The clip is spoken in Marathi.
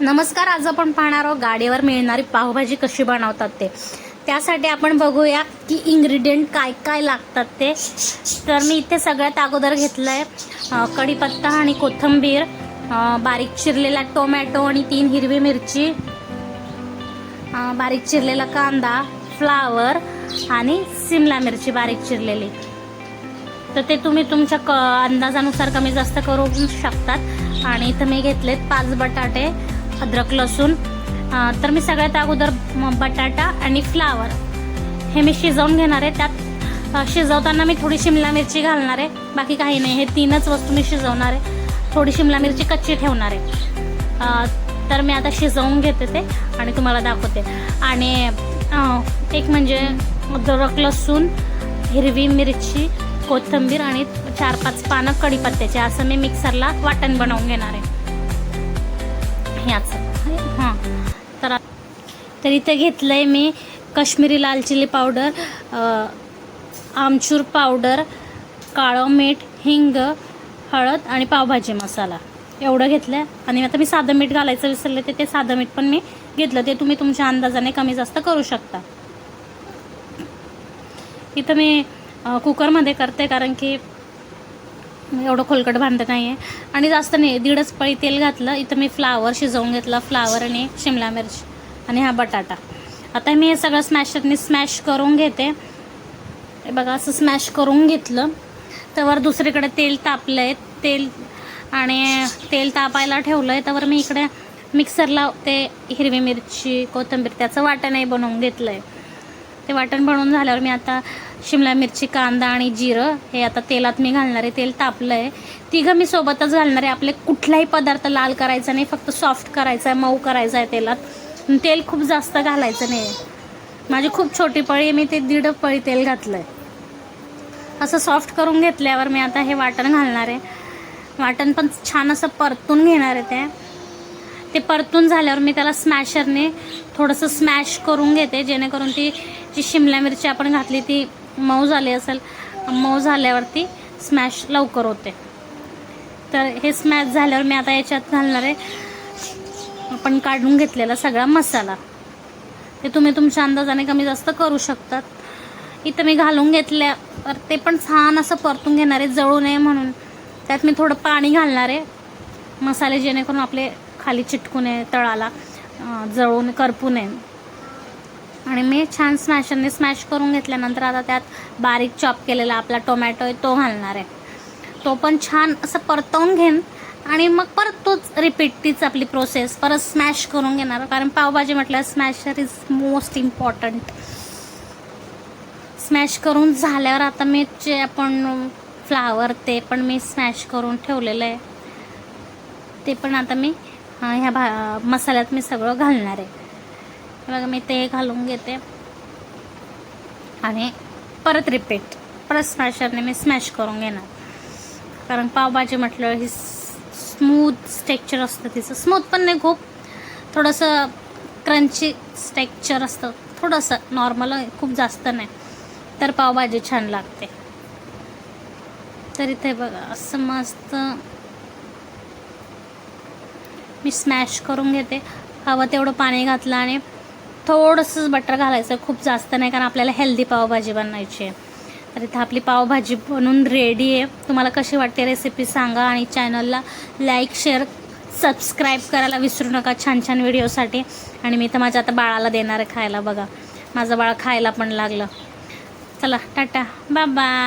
नमस्कार आज आपण पाहणार आहोत गाडीवर मिळणारी पावभाजी कशी बनवतात ते. त्यासाठी आपण बघूया की इन्ग्रेडियंट काय काय लागतात ते. तर मी इथे सगळ्यात अगोदर घेतलं आहे कढीपत्ता आणि कोथिंबीर बारीक चिरलेला टोमॅटो आणि तीन हिरवी मिरची बारीक चिरलेला कांदा फ्लावर आणि सिमला मिरची बारीक चिरलेली. तर ते तुम्ही तुमच्या क अंदाजानुसार कमी जास्त करू शकतात. आणि इथं मी घेतलेत पाच बटाटे अद्रक लसूण. तर मी सगळ्यात अगोदर बटाटा आणि फ्लावर हे मी शिजवून घेणार आहे. त्यात शिजवताना मी थोडी शिमला मिरची घालणार आहे. बाकी काही नाही. हे तीनच वस्तू मी शिजवणार आहे. थोडी शिमला मिरची कच्ची ठेवणार आहे. तर मी आता शिजवून घेते ते आणि तुम्हाला दाखवते. आणि एक म्हणजे अद्रक लसूण हिरवी मिरची कोथिंबीर आणि चार पाच पानं कढीपत्त्याचे. असं मी मिक्सरला वाटण बनवून घेणार आहे. ह्याचं हां. तर आ- तर इथे घेतलं आहे मी काश्मीरी लाल चिली पावडर आमचूर पावडर काळं मीठ हिंग हळद आणि पावभाजी मसाला. एवढं घेतलं आहे आणि आता मी साधं मीठ घालायचं विसरले ते ते साधं मीठ पण मी घेतलं. ते तुम्ही तुमच्या अंदाजाने कमी जास्त करू शकता. इथं मी कुकरमध्ये करते कारण की एवढं खोलकट बांधत नाही आहे आणि जास्त नाही दीडच पळी तेल घातलं इथं मी फ्लावर शिजवून घेतला फ्लावर आणि शिमला मिरची आणि हा बटाटा. आता मी हे सगळं स्मॅशरने स्मॅश करून घेते. हे बघा असं स्मॅश करून घेतलं. त्यावर दुसरीकडे तेल तापलं आहे तेल आणि तेल तापायला ठेवलं आहे त्यावर मी इकडे मिक्सरला ते हिरवी मिरची कोथिंबीर त्याचं वाटणही बनवून घेतलं आहे ते वाटण बनवून झाल्यावर मी आता शिमला मिरची कांदा आणि जिरं हे आता तेलात मी घालणार आहे. तेल तापलं आहे तिघं मी सोबतच घालणार आहे. आपले कुठलाही पदार्थ लाल करायचा नाही फक्त सॉफ्ट करायचा आहे मऊ करायचा आहे तेलात. तेल खूप जास्त घालायचं नाही. माझी खूप छोटी पळी मी ते दीड पळी तेल घातलं आहे असं सॉफ्ट करून घेतल्यावर मी आता हे वाटण घालणार आहे. वाटण पण छान असं परतून घेणार आहे ते. ते परतून झाल्यावर मी त्याला स्मॅशरने थोडंसं स्मॅश करून घेते जेणेकरून ती जी शिमला मिरची आपण घातली ती मऊ झाली असेल मऊ झाल्यावरती स्मॅश लवकर होते. तर हे स्मॅश झाल्यावर मी आता याच्यात घालणार आहे आपण काढून घेतलेला सगळा मसाला. ते तुम्ही तुमच्या अंदाजाने कमी जास्त करू शकतात. इथं मी घालून घेतल्यावर ते पण छान असं परतून घेणार आहे जळू नये म्हणून. त्यात मी थोडं पाणी घालणार आहे. मसाले जेणेकरून आपले खाली चिटकू नये तळाला जळून करपू नये. आणि मी छान स्मॅशरने स्मॅश करून घेतल्यानंतर आता त्यात बारीक चॉप केलेला आपला टोमॅटो आहे तो घालणार आहे. तो पण छान असं परतवून घेईन. आणि मग परत तोच रिपीट तीच आपली प्रोसेस परत स्मॅश करून घेणार. कारण पावभाजी म्हटलं smasher is most important smash करून झाल्यावर आता मी जे आपण फ्लावर ते पण मी स्मॅश करून ठेवलेलं आहे. ते पण आता मी ह्या भा मसाल्यात मी सगळं घालणार आहे. बघा मी ते घालून घेते. आणि परत रिपीट परत स्मॅशरने मी स्मॅश करून घेणार. कारण पावभाजी म्हटलं ही स्मूथ स्टेक्चर असतं तिचं. स्मूथ पण नाही खूप. थोडंसं क्रंची स्टेक्चर असतं. थोडंसं नॉर्मल खूप जास्त नाही. तर पावभाजी छान लागते. तर इथे बघा असं मस्त मी स्मॅश करून घेते. हवं तेवढं पाणी घातलं आणि थोडंसं बटर घालायचं खूप जास्त नाही कारण आपल्याला हेल्दी पावभाजी बनवायची आहे. तर इथं आपली पावभाजी बनवून रेडी आहे. तुम्हाला कशी वाटते रेसिपी सांगा आणि चॅनलला लाईक शेअर सबस्क्राईब करायला विसरू नका छान छान व्हिडिओसाठी आणि मी तर माझ्या आता बाळाला देणार आहे खायला बघा. माझं बाळ खायला पण लागलं. चला टाटा. Bye bye